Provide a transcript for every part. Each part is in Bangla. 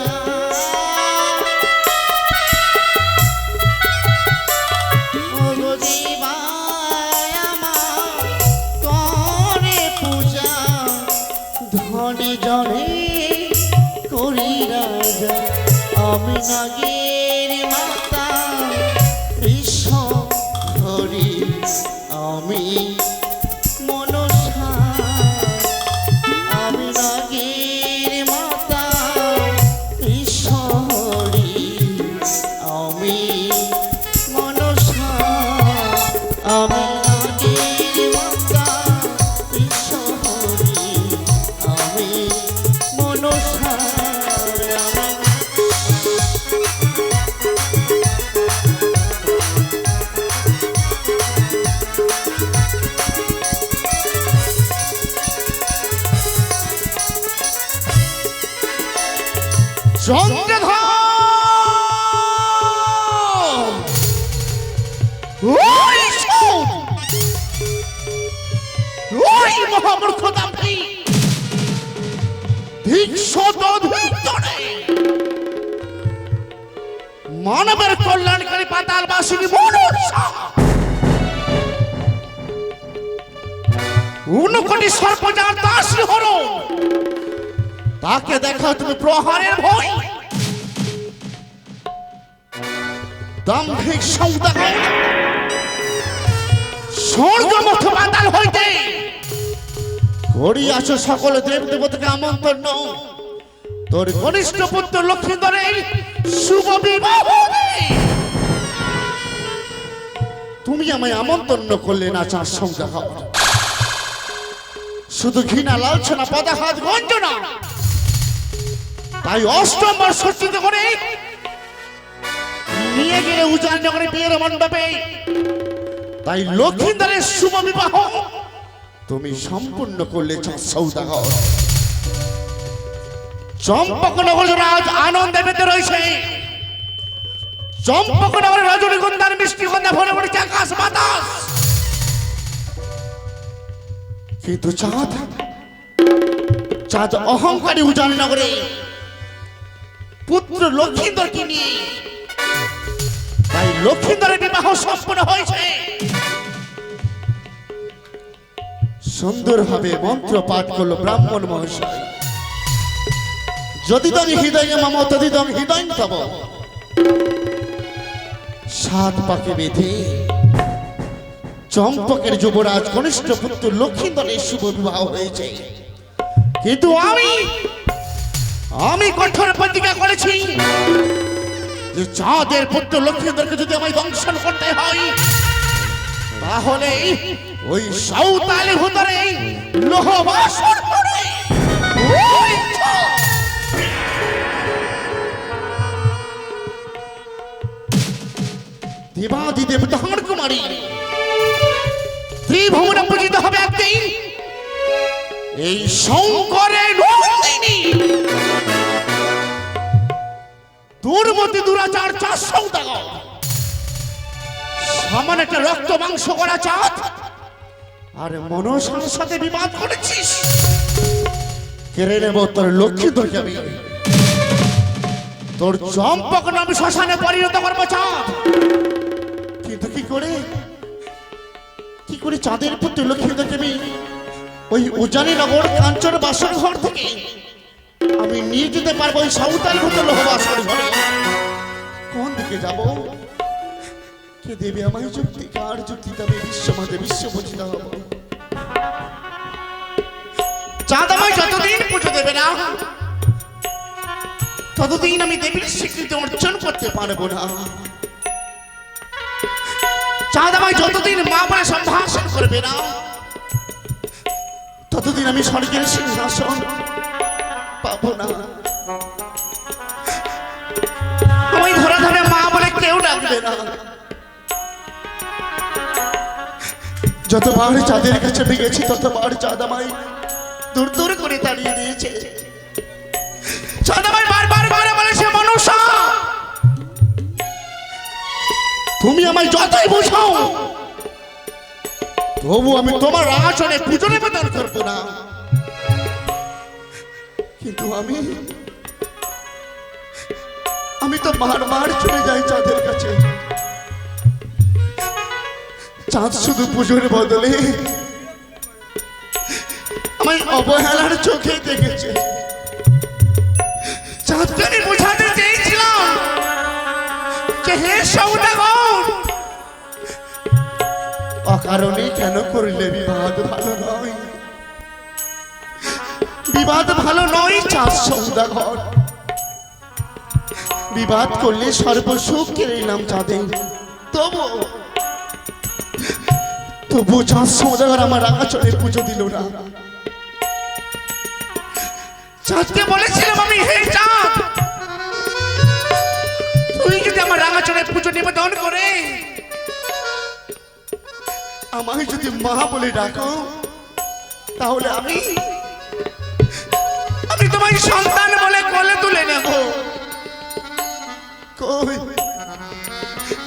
পূজা মানবের কল্যাণকারী পাতাল বাসিনী মনুষ্য উনকোটি সর্পজার দাস হর। তাকে দেখা তুমি প্রহারের ভয়। দাম্ভিক সৌদাগর। স্বর্গ মঠ পাতাল হইতে করিয়াছ সকল দেব দেবতাকে আমন্ত্রণ তোর কনিষ্ঠ পুত্র লক্ষ্মীধরের শুভ বিবাহ তুমি আমায় আমন্ত্রণ করলে না চার সৌদাগর শুধু ঘৃণা লালছনা পদাঘাত গঞ্জনা। তাই অষ্টম বার সজ্জিত করে নিয়ে গেলে উজান নগরে বিয়ের মণ্ডপে। তাই লক্ষ্মীন্দরের শুভ বিবাহ তুমি সম্পূর্ণ করলে চাঁদ সৌদাগর। চম্পকনগর রাজ আনন্দে মেতে রয়েছে। চম্পকনগরের রজনীগন্ধার মিষ্টি গন্ধা ভরে পড়েছে আকাশ বাতাস। কিন্তু চাঁদ? চাঁদ অহংকারী উজান নগরে। পুত্র লক্ষ্মীন্দরকে নিয়ে। তাই লক্ষ্মীন্দরের বিবাহ সম্পূর্ণ হয়েছে। সুন্দরভাবে মন্ত্র পাঠ করল ব্রাহ্মণ মহাশয়। যদি তং হৃদয় মম তদি তং হৃদয় তব। সাত পাকে বেঁধে চম্পকের যুবরাজ কনিষ্ঠ পুত্র লক্ষ্মীন্দরের শুভ বিবাহ হয়েছে। কিন্তু আমি আমি কঠোর প্রতিজ্ঞা করেছি যে চাঁদের পুত্র লক্ষ্মীদেরকে যদি আমায় দংশন করতে হয়, তাহলে ওই সাঁওতালি ভূতরে লোহ বাসর করে কুমারী ত্রিভুবনে পূজিত হবে একদিন। এই শঙ্করের নন্দিনী দুর্মতি দুরাচার চার সৌদাগর সামান্য একটা রক্ত মাংস করা চাঁদ। আর মনসার সাথে বিবাদ করেছিস। কেড়ে নেব তোর লক্ষ্মী তোকে আমি তোর চম্পক নাম শ্মশানে পরিণত করব চাঁদ। কিন্তু কি করে? কি করে চাঁদের পুত্র লক্ষ্মী দেবী ওই উজানি নগর কাঞ্চন বাসর ঘর থেকে আমি নিয়ে যেতে পারব ওই সাঁওতাল পুত্র লোহ বাসর ঘরে? কোন দিকে যাব? কে দেবে আমায় যুক্তি? কার যুক্তি? তবে বিশ্ব মাঝে বিশ্ব বুঝিতে হব চাঁদ আমায় যতদিন পুজো দেবে না, ততদিন আমি দেবীর স্বীকৃতি অর্জন করতে পারব না। চাঁদ আমায় যতদিন মা বলে সম্ভাষণ করবে না, ততদিন আমি স্বর্গের সিংহাসন পাবো না। আমায় ধরে ধরে মা বলে কেউ ডাকবে না। যত যতবার চাঁদের কাছে গেছি ততবার চাঁদ আমায় দূর দূর করে তাড়িয়ে দিয়েছে। চাঁদ আমায় বারবার করে বলেছে, মনুষ্য তুমি আমায় যতই বোঝাও, তবু আমি তোমার আসনে পুজো নিবেদন করব না। কিন্তু আমি আমি তো মার মার চলে যাই চাঁদের কাছে। চাঁদ শুধু পুজোর বদলে আমায় অবহেলার চোখে দেখেছে। চাঁদকে আমি বোঝাতে চেয়েছিলাম যে হে সৌদাগর অকারণে কেন করলে বিবাদ ভালো নয়? বিবাদ ভালো নয় চাঁদ সৌদাগর বিবাদ করলে সর্বসুখ কেড়ে নিলাম চাঁদের। তবু তবু চাঁদ সৌদাগর আমার আচরে পুজো দিল না। চাঁদকে বলেছিলাম আমি, হে চাঁদ! তুই যদি আমার রাঙাচরে পুজো নিবেদন করে আমায় যদি মা বলে ডাকো, তাহলে আমি আমি তোমার সন্তান বলে কোলে তুলে নেব। কই?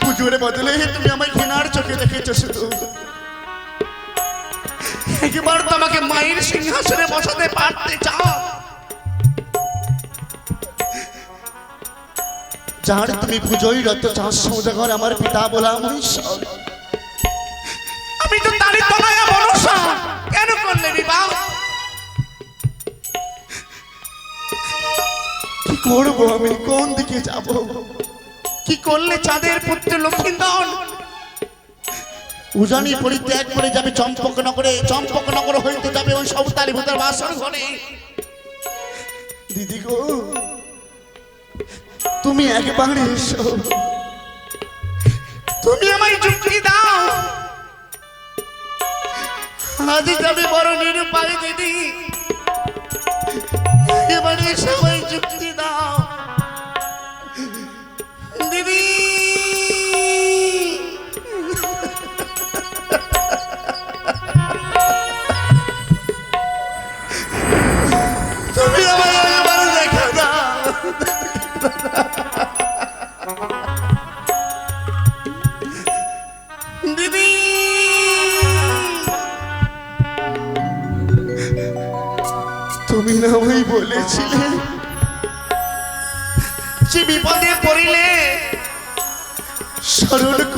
পুজোর বদলে তুমি আমায় ঘৃণার চোখে দেখেছ শুধু। একবার তোমাকে মায়ের সিংহাসনে বসাতে পারতে চাও? যার তুমি পুজোই রত চাষ সৌদাগর আমার পিতা বলা আমার ঈশ্বর কেন করলে বিবাহ কি করব আমি? কোন দিকে যাব? কি করলে চাঁদের পুত্র লক্ষ্মীন্দর? উজানি পরিত্যাগ করে যাবে চম্পকনগরে চম্পকনগর হইতে যাবে ওই সব তালি ভূতের বাসর ঘরে। দিদি গো তুমি একবার এসো। তুমি আমায় যুক্তি দাও। আজ যাবে বড় নিরুপায় দিদি। এবারে সবাই যুক্তি দাও।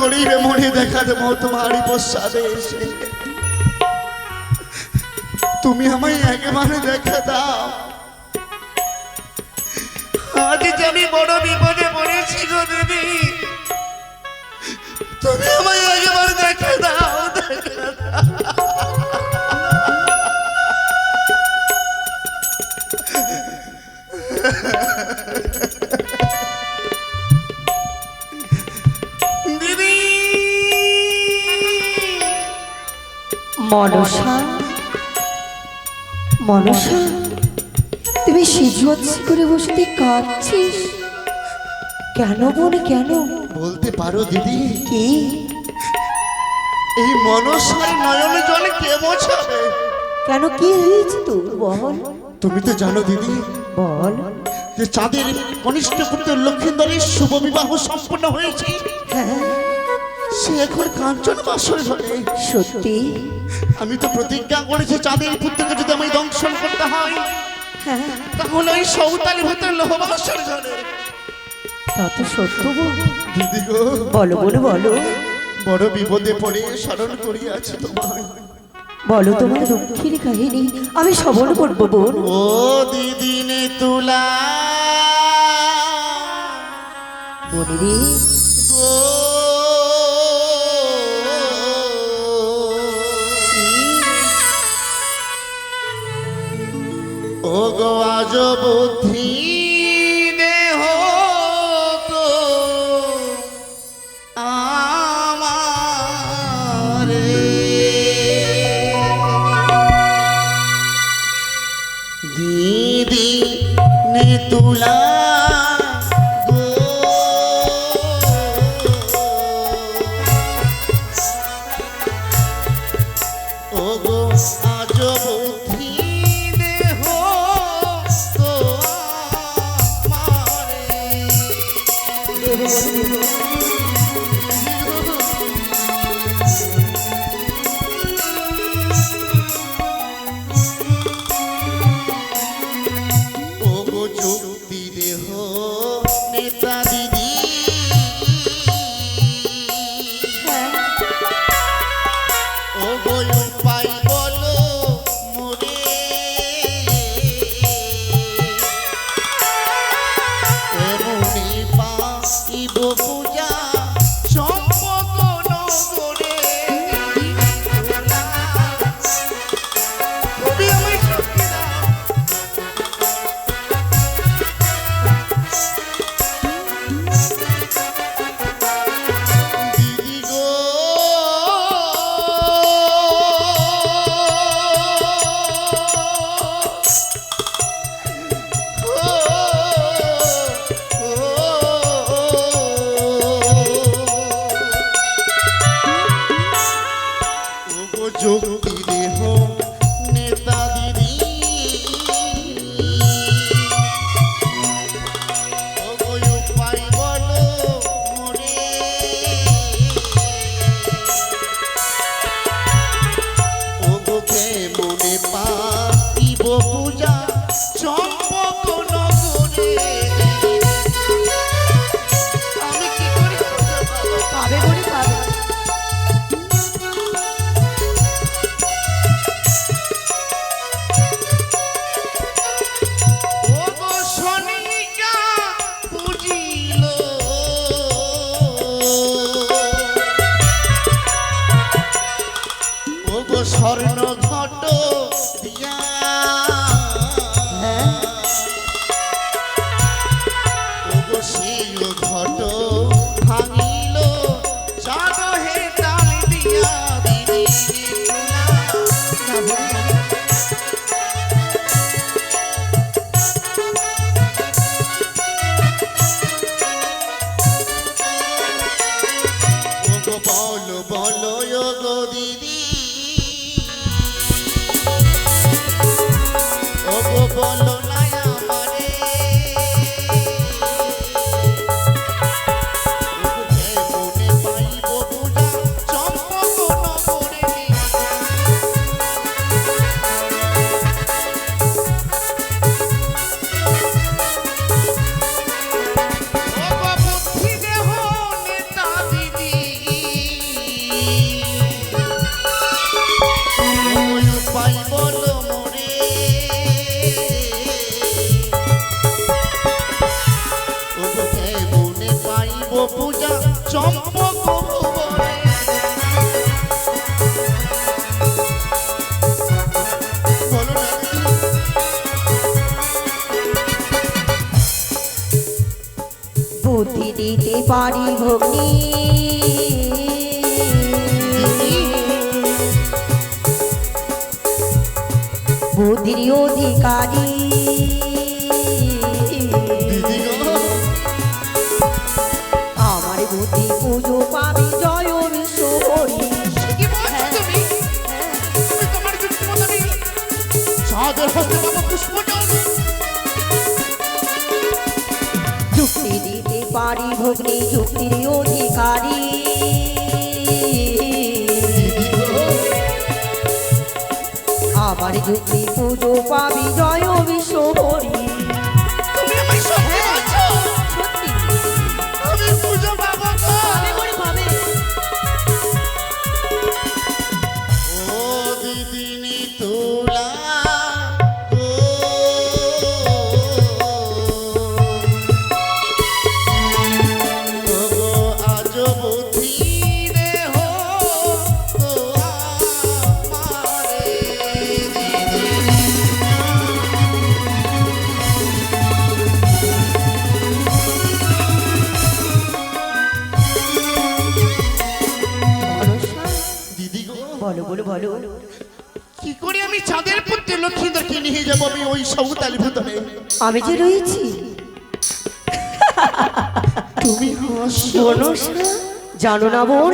করিবে মনে দেখা দেব তোমারই প্রসাদে এসে। তুমি আমায় একেবারে দেখা দাও। আজ যে আমি বড় বিপদে পড়েছি গো দিদি। তুমি আমায় একবার দেখা দাও দেখা দাও। মনসা। মনসা তুমি সিজুয়াচ্ছি করে বসে কাঁদছিস? কেন বোন কেন? বলতে পারো দিদি। কি? এই মনসার নয়নে জলে কে বোঝাবে কেন কি হয়েছে তোর? বল। তুমি তো জানো দিদি বল। যে চাঁদের কনিষ্ঠ পুত্র লক্ষিন্দরের শুভ বিবাহ সম্পন্ন হয়েছে। হ্যাঁ। সে এখন কাঞ্চন বাসর ঘরে সত্যি? আমি তো প্রতিজ্ঞা করেছি চাঁদের পুত্রকে যদি আমি দংশন করতে হয় হ্যাঁ। তাহলে ওই সৌতালি হতে লোহবাসর ঘরে তা তো সত্য দিদি গো। বলো বোন বলো। বড় বিপদে পড়ে স্মরণ করিয়াছি তোমায়। বলো তোমার দুঃখের কাহিনী আমি শ্রবণ করব বোন। ও দিদিনে তুলা বোন আজ দেহ স্বর্ণ ঘট দিয়া বুদ্ধি দিতে পারি ভগ্নী। পারি ভগ্নি যুক্তির অধিকারী। আমার যুক্তি আমি যে রয়েছি? তুমি শোনো জানো না বোন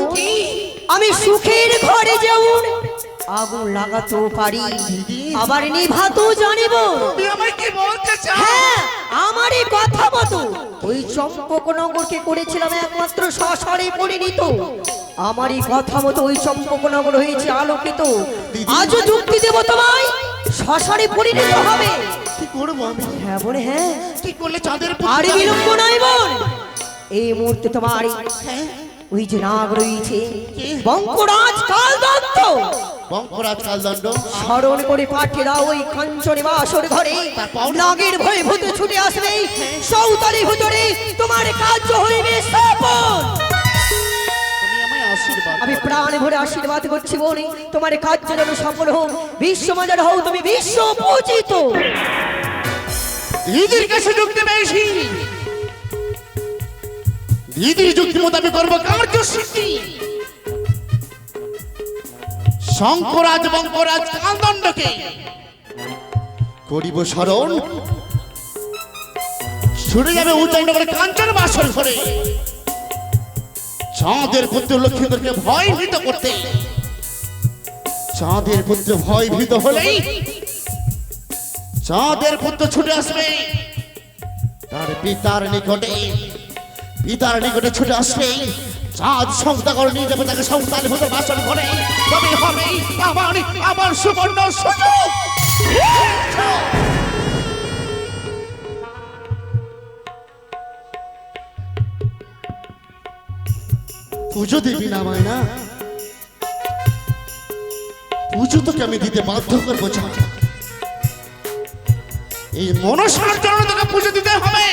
আমি সুখের ঘরে যেমন আগুন লাগাতেও পারি আবার নিভাতেও জানিব হ্যাঁ আমারই কথা মতো। ওই চম্পকনগরকে করেছিলাম একমাত্র সশরে পরিণত। আমারই কথা মতো ওই চম্পকনগর হয়েছে আলোকিত। আজও যুক্তি দেব তোমায় শশারে পরিণত হবে। করব আমি? হ্যাঁ হ্যাঁ। কি করলে চাঁদের আর বিলম্ব নাই বোন এই মুহূর্তে তোমার হ্যাঁ। ওই যে নাগ রয়েছে বঙ্করাজ কাল দত্ত বঙ্করাজ কালদণ্ড। স্মরণ করে পাঠিয়ে দাও ওই কাঞ্চনে বাসর ঘরে নাগের ভয়ে ভূতে ছুটে আসবে। সৌতারি ভূতরে তোমার কার্য হইবে সফল আমি প্রাণ ভরে আশীর্বাদ করছি বলি তোমার কার্য যেন সফল হোক। বিশ্বমাজার হও তুমি বিশ্ব পূজিত। দিদির কাছে যুক্তি পেয়েছি। দিদির যুক্তি মতো আমি করব কার্য সিদ্ধি। শঙ্করাজ বঙ্করাজ কালদণ্ডকে করিব স্মরণ ছুটে যাবে উচ্চারণ কাঞ্চন বাসর ঘরে। চাঁদের পুত্র লক্ষ্মীদেরকে ভয় ভীত করতে। চাঁদের পুত্র ভয় ভীত হলেই চাঁদের পুত্র ছুটে আসবে, তার পিতার নিকটে পিতার নিকটে ছুটে আসবে চাঁদ সংস্থা করে নিয়ে যাবে তাকে সংস্থার ভেতর বাসন করে। তবে হবে আমার আমার সুবর্ণ সুযোগ। পুজো দিবি না আমায় না পুজো তোকে আমি দিতে বাধ্য করব চাঁদ এই মনসার জন্য তোকে পুজো দিতে হবে।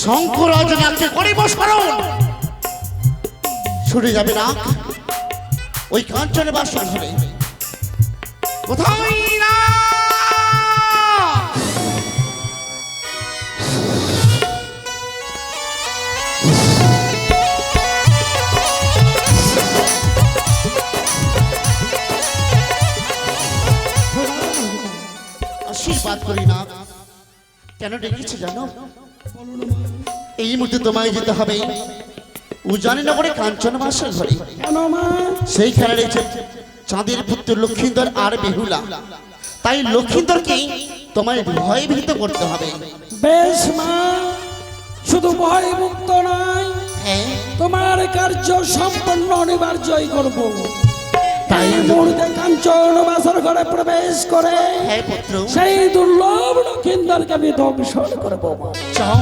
শঙ্করাজ নাককে করিব স্মরণ। ছুটে যাবে না। ওই কাঞ্চনে বাস হবে কোথায় না? আশীর্বাদ করি না। কেন ডেকেছি জানো? এই মুহূর্তে তোমায় যেতে হবে উজানি নগরে কাঞ্চন মাসের ঘরে। সেইখানে রয়েছে চাঁদের পুত্র আর বেহুলা। তাই তোমায় ভয়ভীত করতে হবে। বেশ মা শুধু ভয় মুক্ত নয় হ্যাঁ। তোমার কার্য সম্পন্ন অনিবার্যই করব তাই মুহূর্তে কাঞ্চন বাসর ঘরে প্রবেশ করে সেই দুর্লভ লক্ষিন্দরকে আমি ধ্বংস করব মা চাও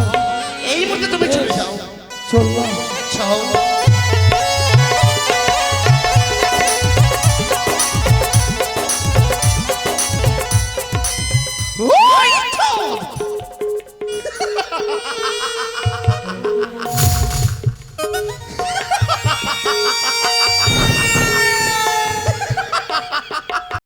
এই মুহূর্তে তুমি চলে যাও। চললাম চাও